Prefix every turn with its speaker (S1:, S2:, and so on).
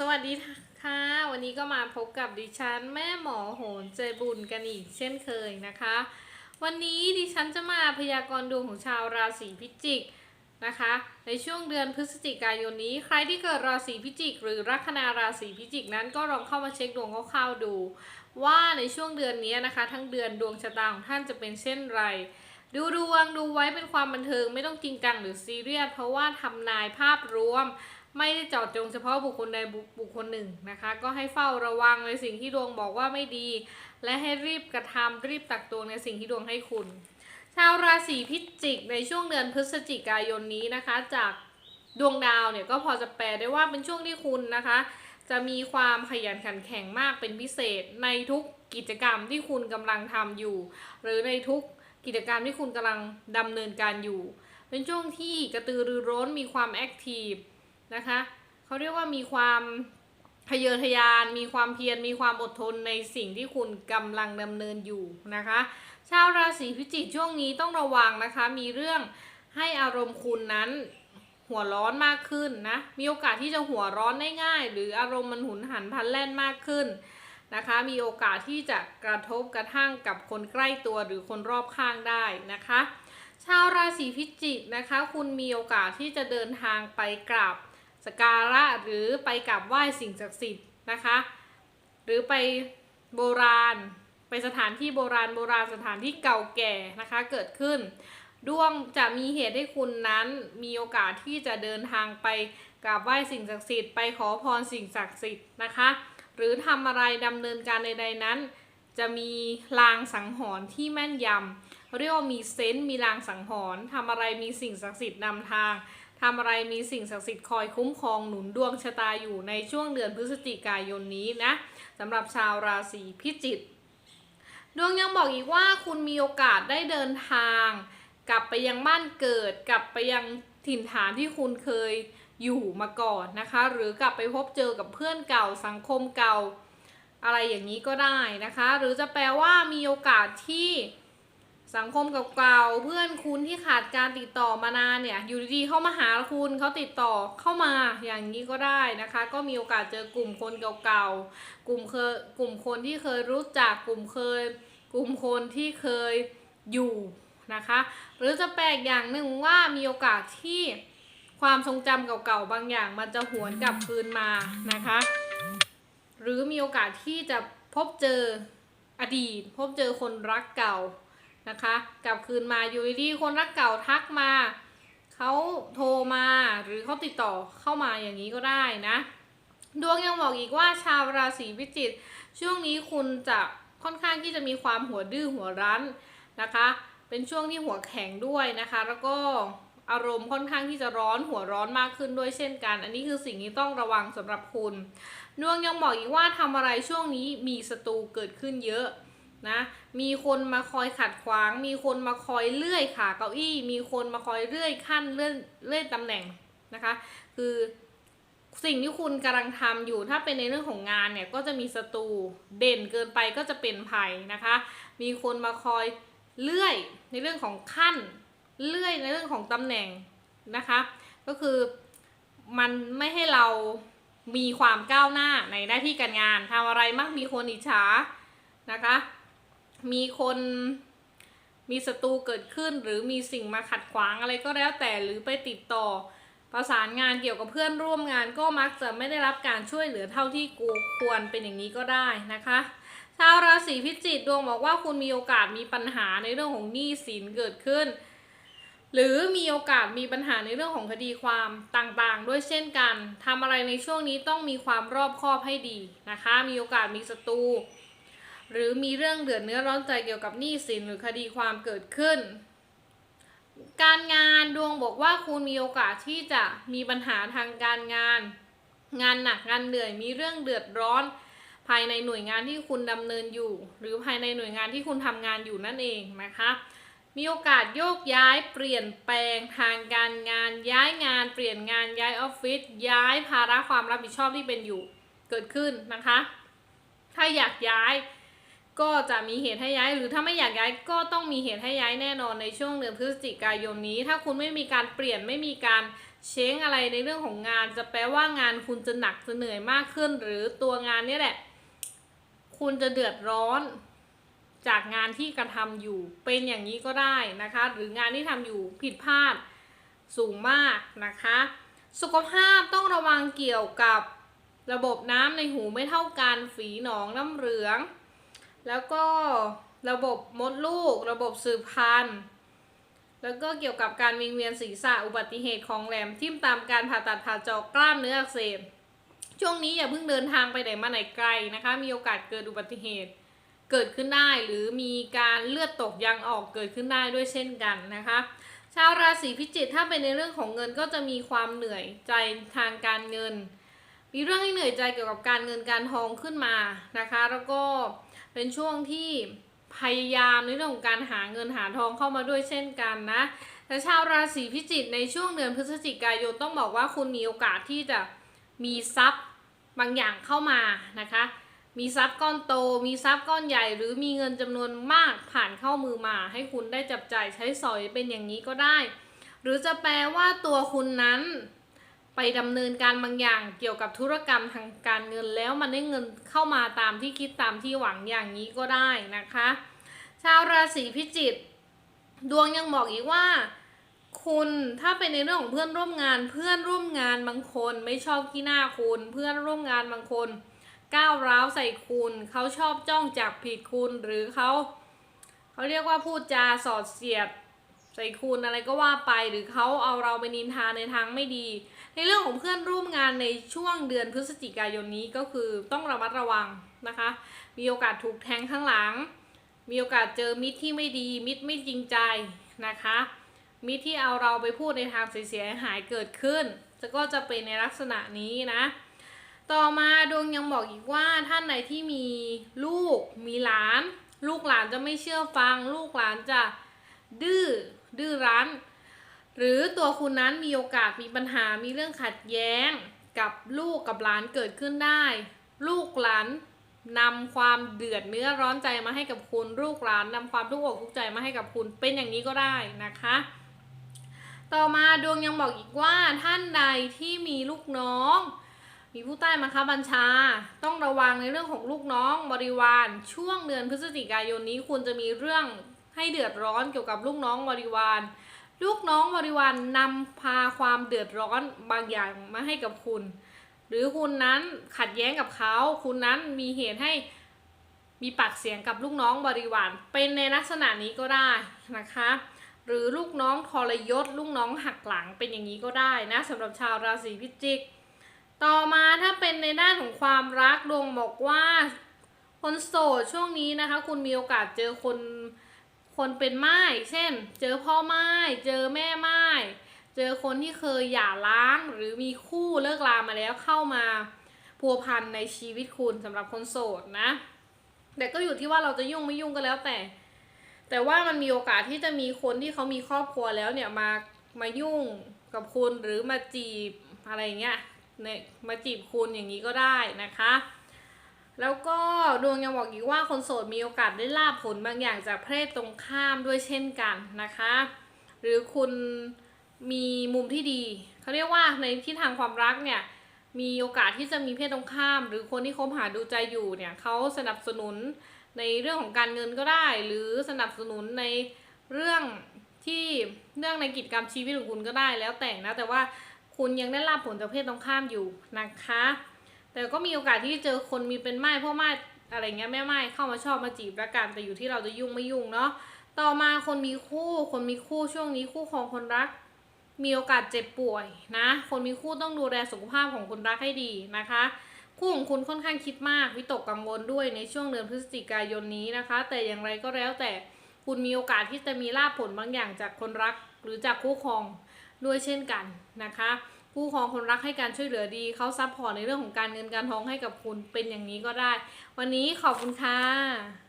S1: สวัสดีค่ะ วันนี้ก็มาพบกับดิฉัน แม่หมอโหนใจบุญกันอีกเช่นเคยนะคะ วันนี้ดิฉันจะมาพยากรณ์ดวงของชาวราศีพิจิกนะคะ ในช่วงเดือนพฤศจิกายนนี้ ใครที่เกิดราศีพิจิก หรือลัคนาราศีพิจิกนั้นก็ลองเข้ามาเช็คดวงคร่าวๆดู ว่าในช่วงเดือนนี้นะคะ ทั้งเดือนดวงชะตาของท่านจะเป็นเช่นไรดูดวงดูไว้เป็นความบันเทิงไม่ต้องจริงจังหรือซีเรียสเพราะว่าทำนายภาพรวม ไม่ได้เจาะจงเฉพาะบุคคลใดบุบุคคลหนึ่งนะคะ ก็ให้เฝ้าระวังในสิ่งที่ดวงบอกว่าไม่ดี และให้รีบกระทำรีบตักตวงในสิ่งที่ดวงให้คุณ ชาวราศีพิจิกในช่วงเดือนพฤศจิกายนนี้นะคะ จากดวงดาวเนี่ยก็พอจะแปลได้ว่าเป็นช่วงที่คุณนะคะ จะมีความขยันขันแข็งมากเป็นพิเศษในทุกกิจกรรมที่คุณกำลังทำอยู่ หรือในทุกกิจกรรมที่คุณกำลังดำเนินการอยู่ เป็นช่วงที่กระตือรือร้นมีความแอคทีฟ นะคะเขาเรียกว่ามีความทะเยอทะยาน มีความเพียร มีความอดทนในสิ่งที่คุณกำลังดำเนินอยู่นะคะ ชาวราศีพิจิกช่วงนี้ต้องระวังนะคะ มีเรื่องให้อารมณ์คุณนั้นหัวร้อนมากขึ้นนะ มีโอกาสที่จะหัวร้อนได้ง่าย หรืออารมณ์มันหุนหันพลันแล่นมากขึ้นนะคะ มีโอกาสที่จะกระทบกระทั่งกับคนใกล้ตัวหรือคนรอบข้างได้นะคะ ชาวราศีพิจิกนะคะ คุณมีโอกาสที่จะเดินทางไปกราบ สการะหรือไปกราบไหว้สิ่งศักดิ์สิทธิ์นะคะ หรือไปโบราณ ไปสถานที่โบราณโบราณสถานที่เก่าแก่นะคะเกิดขึ้น ดวงจะมีเหตุให้คุณนั้นมีโอกาสที่จะเดินทางไปกราบไหว้สิ่งศักดิ์สิทธิ์ไปขอพรสิ่งศักดิ์สิทธิ์นะคะ หรือทำอะไรดำเนินการใดๆนั้น จะมีลางสังหรณ์ที่แม่นยำเรียกว่ามีเซนต์มีลางสังหรณ์ทำอะไรมีสิ่งศักดิ์สิทธิ์นำทาง ทำอะไรมีสิ่งศักดิ์สิทธิ์คอยคุ้มครองหนุนดวงชะตาอยู่ในช่วงเดือนพฤศจิกายนนี้นะสำหรับชาวราศีพิจิกดวงยังบอกอีกว่าคุณมีโอกาสได้เดินทาง กลับไปยังบ้านเกิด กลับไปยังถิ่นฐานที่คุณเคยอยู่มาก่อนนะคะ หรือกลับไปพบเจอกับเพื่อนเก่าสังคมเก่า อะไรอย่างนี้ก็ได้นะคะ หรือจะแปลว่ามีโอกาสที่ สังคมเก่าๆเพื่อนคุณที่ขาดการติดต่อมานานเนี่ยอยู่ดีๆเข้ามาหาคุณเขาติดต่อเข้ามาอย่างนี้ก็ได้นะคะ ก็มีโอกาสเจอกลุ่มคนเก่าๆกลุ่มเคยกลุ่มคนที่เคยรู้จักกลุ่มเคย กลุ่มคนที่เคยอยู่นะคะ หรือจะแปลกอย่างหนึ่งว่ามีโอกาสที่ความทรงจำเก่าๆบางอย่าง มันจะหวนกลับคืนมานะคะ หรือมีโอกาสที่จะพบเจออดีต พบเจอคนรักเก่า นะคะ กลับคืนมาอยู่ดีๆคนรักเก่าทักมาเขาโทรมาหรือเขาติดต่อเข้ามาอย่างนี้ก็ได้นะ ดวงยังบอกอีกว่าชาวราศีพิจิกช่วงนี้คุณจะค่อนข้างที่จะมีความหัวดื้อหัวรั้นนะคะ เป็นช่วงที่หัวแข็งด้วยนะคะ แล้วก็อารมณ์ค่อนข้างที่จะร้อนหัวร้อนมากขึ้นด้วยเช่นกัน อันนี้คือสิ่งที่ต้องระวังสำหรับคุณ ดวงยังบอกอีกว่าทำอะไรช่วงนี้มีศัตรูเกิดขึ้นเยอะ นะมีคนมาคอยขัดขวาง มีคนมาคอยเลื่อยขาเก้าอี้ มีคนมาคอยเลื่อยขั้นเลื่อนเลื่อยตำแหน่งนะคะ คือสิ่งที่คุณกำลังทำอยู่ถ้าเป็นในเรื่องของงานเนี่ยก็จะมีศัตรูเด่นเกินไปก็จะเป็นภัยนะคะ มีคนมาคอยเลื่อยในเรื่องของขั้นเลื่อยในเรื่องของตำแหน่งนะคะ ก็คือมันไม่ให้เรามีความก้าวหน้าในหน้าที่การงานทำอะไรมักมีคนอิจฉานะคะ มีคนมีศัตรูเกิดขึ้น หรือมีสิ่งมาขัดขวางอะไรก็แล้วแต่หรือไปติดต่อ ประสานงานเกี่ยวกับเพื่อนร่วมงานก็มักจะไม่ได้รับการช่วยเหลือเท่าที่กูควรเป็นอย่างนี้ก็ได้นะคะชาวราศีพิจิกดวงบอกว่าคุณมีโอกาสมีปัญหาในเรื่องของหนี้สินเกิดขึ้น หรือมีโอกาสมีปัญหาในเรื่องของคดีความต่างๆ ด้วยเช่นกันทำอะไรในช่วงนี้ต้องมีความรอบคอบให้ดีนะคะ มีโอกาสมีศัตรู หรือมีเรื่องเดือดเนื้อร้อนใจเกี่ยวกับหนี้สินหรือคดีความเกิดขึ้น การงานดวงบอกว่าคุณมีโอกาสที่จะมีปัญหาทางการงาน งานหนักงานเหนื่อยมีเรื่องเดือดร้อน ภายในหน่วยงานที่คุณดำเนินอยู่ หรือภายในหน่วยงานที่คุณทำงานอยู่นั่นเองนะคะมีโอกาสโยกย้ายเปลี่ยนแปลงทางการงาน ย้ายงานเปลี่ยนงานย้ายออฟฟิศย้ายภาระความรับผิดชอบที่เป็นอยู่เกิดขึ้นนะคะ ถ้าอยากย้าย ก็จะมีเหตุให้ย้ายหรือถ้าไม่อยากย้ายก็ต้องมีเหตุให้ย้ายแน่นอนในช่วงเดือนพฤศจิกายนนี้ ถ้าคุณไม่มีการเปลี่ยนไม่มีการเช้งอะไรในเรื่องของงาน จะแปลว่างานคุณจะหนักจะเหนื่อยมากขึ้น หรือตัวงานนี่แหละ คุณจะเดือดร้อน จากงานที่กระทำอยู่เป็นอย่างนี้ก็ได้นะคะ หรืองานที่ทำอยู่ผิดพลาดสูงมากนะคะ สุขภาพต้องระวังเกี่ยวกับระบบน้ำในหูไม่เท่ากันฝีหนองน้ำเหลือง แล้วก็ระบบมดลูก ระบบสืบพันธุ์ แล้วก็เกี่ยวกับการวิงเวียนศีรษะอุบัติเหตุของแหลมทิ่มตามการผ่าตัดผ่าจอกกล้ามเนื้ออักเสบช่วงนี้อย่าเพิ่งเดินทางไปไหนมาไหนไกลนะคะ มีโอกาสเกิดอุบัติเหตุเกิดขึ้นได้หรือมีการเลือดตกยางออกเกิดขึ้นได้ด้วยเช่นกันนะคะ ชาวราศีพิจิกถ้าเป็นในเรื่องของเงินก็จะมีความเหนื่อยใจทางการเงิน มีเรื่องให้เหนื่อยใจเกี่ยวกับการเงินการทองขึ้นมานะคะ แล้วก็ เป็นช่วงที่พยายามในเรื่องของการหาเงินหาทองเข้ามาด้วยเช่นกันนะแต่ชาวราศีพิจิกในช่วงเดือนพฤศจิกายนต้องบอกว่าคุณมีโอกาสที่จะมีทรัพย์บางอย่างเข้ามานะคะ มีทรัพย์ก้อนโต มีทรัพย์ก้อนใหญ่ หรือมีเงินจำนวนมากผ่านเข้ามือมา ให้คุณได้จับจ่ายใช้สอยเป็นอย่างนี้ก็ได้ หรือจะแปลว่าตัวคุณนั้น ไปดำเนินการบางอย่างเกี่ยวกับธุรกรรมทางการเงินแล้วมันได้เงินเข้ามาตามที่คิดตามที่หวังอย่างนี้ก็ได้นะคะ ชาวราศีพิจิกดวงยังบอกอีกว่า คุณถ้าเป็นในเรื่องของเพื่อนร่วมงานเพื่อนร่วมงานบางคนไม่ชอบขี้หน้าคุณ เพื่อนร่วมงานบางคนก้าวร้าวใส่คุณเขาชอบจ้องจับผิดคุณหรือเขาเขาเรียกว่าพูดจาสอดเสียด ใส่คุณอะไรก็ว่าไปหรือเขาเอาเราไปนินทาในทางไม่ดี ในเรื่องของเพื่อนร่วมงานในช่วงเดือนพฤศจิกายนนี้ก็คือต้องระมัดระวังนะคะ มีโอกาสถูกแทงข้างหลัง มีโอกาสเจอมิตรที่ไม่ดี มิตรไม่จริงใจนะคะ มิตรที่เอาเราไปพูดในทางเสียหายเกิดขึ้นจะก็จะเป็นในลักษณะนี้นะ ต่อมาดวงยังบอกอีกว่าท่านไหนที่มีลูกมีหลาน ลูกหลานจะไม่เชื่อฟัง ลูกหลานจะดื้อ ดื้อรั้น หรือตัวคุณนั้นมีโอกาสมีปัญหามีเรื่องขัดแย้งกับลูกกับหลานเกิดขึ้นได้ ลูกหลานนำความเดือดเนื้อร้อนใจมาให้กับคุณ ลูกหลานนำความทุกข์อกทุกข์ใจมาให้กับคุณ เป็นอย่างนี้ก็ได้นะคะ ต่อมาดวงยังบอกอีกว่าท่านใดที่มีลูกน้อง มีผู้ใต้บังคับบัญชา ต้องระวังในเรื่องของลูกน้องบริวาร ช่วงเดือนพฤศจิกายนนี้คุณจะมีเรื่อง ให้เดือดร้อนเกี่ยวกับลูกน้องบริวาร ลูกน้องบริวารนำพาความเดือดร้อนบางอย่างมาให้กับคุณ หรือคุณนั้นขัดแย้งกับเขา คุณนั้นมีเหตุให้มีปากเสียงกับลูกน้องบริวาร เป็นในลักษณะนี้ก็ได้นะคะ หรือลูกน้องทรยศ ลูกน้องหักหลังเป็นอย่างนี้ก็ได้นะสำหรับชาวราศีพิจิก ต่อมาถ้าเป็นในด้านของความรักดวงบอกว่าคนโสดช่วงนี้นะคะ คุณมีโอกาสเจอคน คนเป็นไม้เช่น เจอพ่อไม้เจอแม่ไม้เจอคนที่เคยหย่าร้างหรือมีคู่เลิกลามาแล้วเข้ามาพัวพันในชีวิตคุณสำหรับคนโสดนะ แต่ก็อยู่ที่ว่าเราจะยุ่งไม่ยุ่งก็แล้วแต่ แต่ว่ามันมีโอกาสที่จะมีคนที่เขามีครอบครัวแล้วเนี่ยมามายุ่งกับคุณหรือมาจีบอะไรเงี้ยเนี่ยมาจีบคุณอย่างนี้ก็ได้นะคะ แล้วก็ดวงยังบอกอีกว่าคนโสดมีโอกาสได้ลาบผลบางอย่างจากเพศตรงข้ามด้วยเช่นกันนะคะ หรือคุณมีมุมที่ดี เขาเรียกว่าในที่ทางความรักเนี่ยมีโอกาสที่จะมีเพศตรงข้าม หรือคนที่คบหาดูใจอยู่เนี่ยเขาสนับสนุนในเรื่องของการเงินก็ได้ หรือสนับสนุนในเรื่องที่เรื่องในกิจกรรมชีวิตของคุณก็ได้แล้วแต่นะแต่ว่าคุณยังได้รับผลจากเพศตรงข้ามอยู่นะคะ แต่ก็มีโอกาสที่จะเจอคนมีเป็นไม้พ่อไม้อะไรเงี้ยแม่ไม้เข้ามาชอบมาจีบละกันแต่อยู่ที่เราจะยุ่งไม่ยุ่งเนาะต่อมาคนมีคู่คนมีคู่ช่วงนี้คู่ของคนรัก มีโอกาสเจ็บป่วยนะ คนมีคู่ต้องดูแลสุขภาพของคนรักให้ดีนะคะคู่ของคุณค่อนข้างคิดมากวิตกกังวลด้วยในช่วงเดือนพฤศจิกายนนี้นะคะ แต่อย่างไรก็แล้วแต่คุณมีโอกาสที่จะมีลาภผลบางอย่างจากคนรักหรือจากคู่ครองด้วยเช่นกันนะคะ คู่ครองคนรักให้การช่วยเหลือดีเขาซัพพอร์ตในเรื่องของการเงินการทองให้กับคุณเป็นอย่างนี้ก็ได้ วันนี้ขอบคุณค่ะ